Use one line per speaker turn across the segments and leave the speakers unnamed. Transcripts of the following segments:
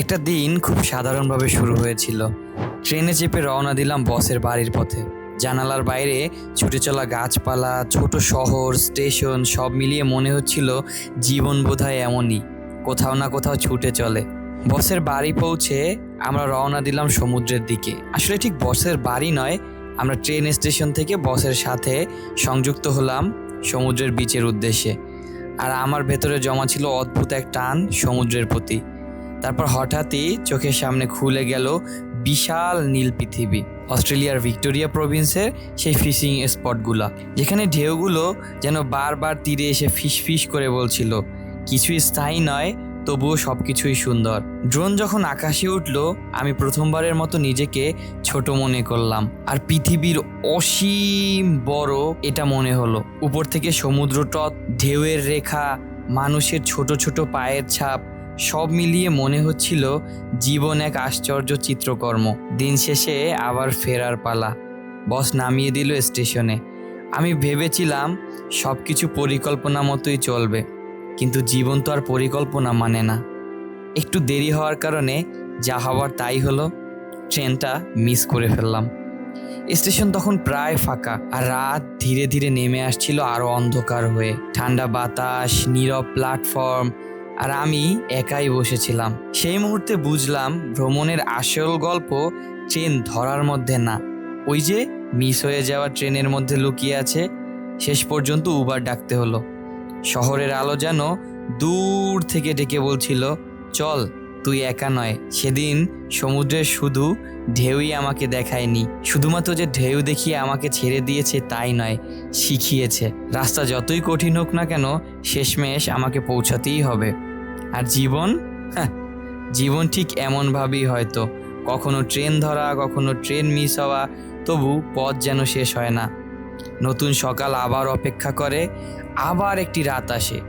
একটা দিন খুব সাধারণভাবে শুরু হয়েছিল। ট্রেনে চেপে রওনা দিলাম বসের বাড়ির পথে। জানালার বাইরে ছুটে চলা গাছপালা, ছোট শহর, স্টেশন, সব মিলিয়ে মনে হচ্ছিল জীবন বোধহয় এমনই, কোথাও না কোথাও ছুটে চলে। বসের বাড়ি পৌঁছে আমরা রওনা দিলাম সমুদ্রের দিকে। আসলে ঠিক বসের বাড়ি নয়, আমরা ট্রেন স্টেশন থেকে বসের সাথে সংযুক্ত হলাম সমুদ্রের বিচের উদ্দেশ্যে। আর আমার ভেতরে জমা ছিল অদ্ভুত এক টান সমুদ্রের প্রতি। তারপর হঠাৎই চোখের সামনে খুলে গেল বিশাল নীল পৃথিবী, অস্ট্রেলিয়ার ভিক্টোরিয়া প্রভিন্সের সেই ফিশিং স্পটগুলা। যেখানে ঢেউগুলো যেন বারবার তীরে এসে ফিস ফিস করে বলছিল, কিছুই স্থায়ী নয়, তবুও সব কিছুই সুন্দর। ড্রোন যখন আকাশে উঠল, আমি প্রথমবারের মতো নিজেকে ছোট মনে করলাম, আর পৃথিবীর অসীম বড় এটা মনে হলো। উপর থেকে সমুদ্র তট ঢেউয়ের রেখা, মানুষের ছোট ছোট পায়ের ছাপ সব মিলিয়ে মনে হচ্ছিল জীবন এক আশ্চর্য চিত্রকর্ম। দিন শেষে আবার ফেরার পালা। বস নামিয়ে দিল স্টেশনে। আমি ভেবেছিলাম সব কিছু পরিকল্পনা মতোই চলবে, কিন্তু জীবন তো আর পরিকল্পনা মানে না। একটু দেরি হওয়ার কারণে যা হওয়ার তাই হলো, ট্রেনটা মিস করে ফেললাম। স্টেশন তখন প্রায় ফাঁকা, আর রাত ধীরে ধীরে নেমে আসছিল আরও অন্ধকার হয়ে। ঠান্ডা বাতাস, নীরব প্ল্যাটফর্ম আর আমি একাই বসেছিলাম। সেই মুহূর্তে বুঝলাম ভ্রমণের আসল গল্প ট্রেন ধরার মধ্যে না। ওই যে মিস হয়ে যাওয়া ট্রেনের মধ্যে লুকিয়ে আছে, শেষ পর্যন্ত উবার ডাকতে হলো। শহরের আলো যেন দূর থেকে ডেকে বলছিল, চল তুই একা নয়। সেদিন সমুদ্রের শুধু ঢেউই আমাকে দেখায়নি। শুধুমাত্র যে ঢেউ দেখিয়ে আমাকে ছেড়ে দিয়েছে তাই নয় শিখিয়েছে। রাস্তা যতই কঠিন হোক না কেন শেষমেশ আমাকে পৌঁছাতেই হবে। আর জীবন? হ্যাঁ, জীবন ঠিক এমনভাবেই হয়তো। কখনো ট্রেন ধরা কখনো ট্রেন মিস হওয়া তবু পথ যেন শেষ হয় না। নতুন সকাল আবার অপেক্ষা করে আবার একটি রাত আসে।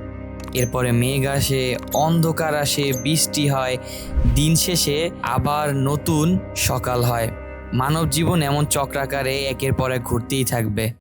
এরপরে মেঘ আসে, অন্ধকার আসে, বৃষ্টি হয়, দিন শেষে আবার নতুন সকাল হয়। মানব জীবন এমন চক্রাকারে একের পর এক ঘুরতেই থাকবে।